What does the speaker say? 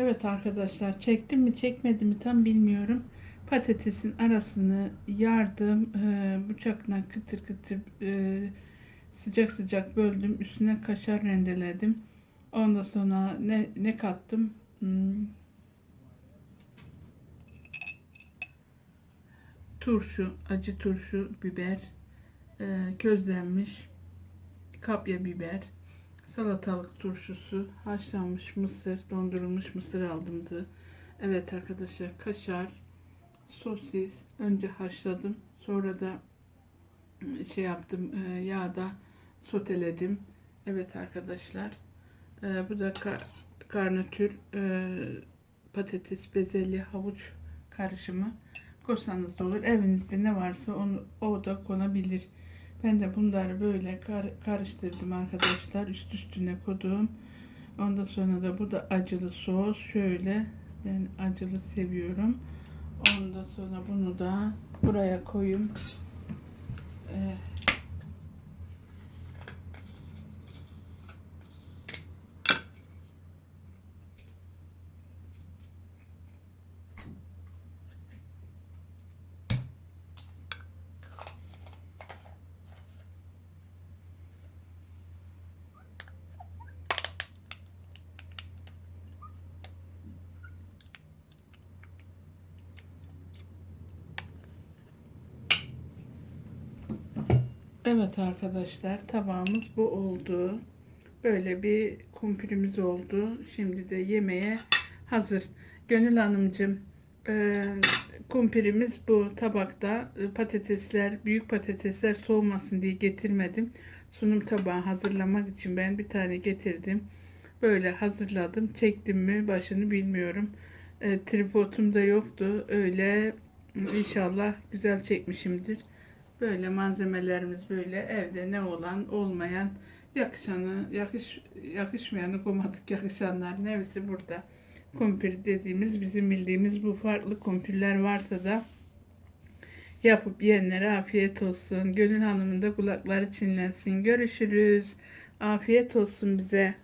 Evet arkadaşlar çektim mi çekmedim mi tam bilmiyorum. Patatesin arasını yardım e, bıçakla kıtır kıtır e, sıcak sıcak böldüm. Üstüne kaşar rendeledim. Ondan sonra ne, ne kattım? Hmm. Turşu, acı turşu, biber, e, közlenmiş kapya biber, salatalık turşusu, haşlanmış mısır, dondurulmuş mısır aldımdı. Evet arkadaşlar kaşar, sosis önce haşladım. Sonra da şey yaptım e, yağda soteledim. Evet arkadaşlar. e, bu da garnitür patates, bezelye, havuç karışımı. Koysanız da olur. Evinizde ne varsa onu o da konabilir. Ben de bunları böyle kar- karıştırdım arkadaşlar. Üst üstüne koydum. Ondan sonra da bu da acılı sos. Şöyle ben acılı seviyorum. Ondan sonra bunu da buraya koyayım. Evet arkadaşlar tabağımız bu oldu. Böyle bir kumpirimiz oldu. Şimdi de yemeğe hazır. Gönül Hanımcığım e, kumpirimiz bu tabakta. E, Patatesler, büyük patatesler soğumasın diye getirmedim. Sunum tabağı hazırlamak için ben bir tane getirdim. Böyle hazırladım. Çektim mi başını bilmiyorum. E, tripodum da yoktu. Öyle inşallah güzel çekmişimdir. Böyle malzemelerimiz böyle evde ne olan olmayan yakışanı yakış yakışmayanı koymadık yakışanlar neyse burada kumpir dediğimiz bizim bildiğimiz bu farklı kumpirler varsa da yapıp yiyenlere afiyet olsun. Gönül Hanım'ın da kulakları çinlensin. Görüşürüz. Afiyet olsun bize.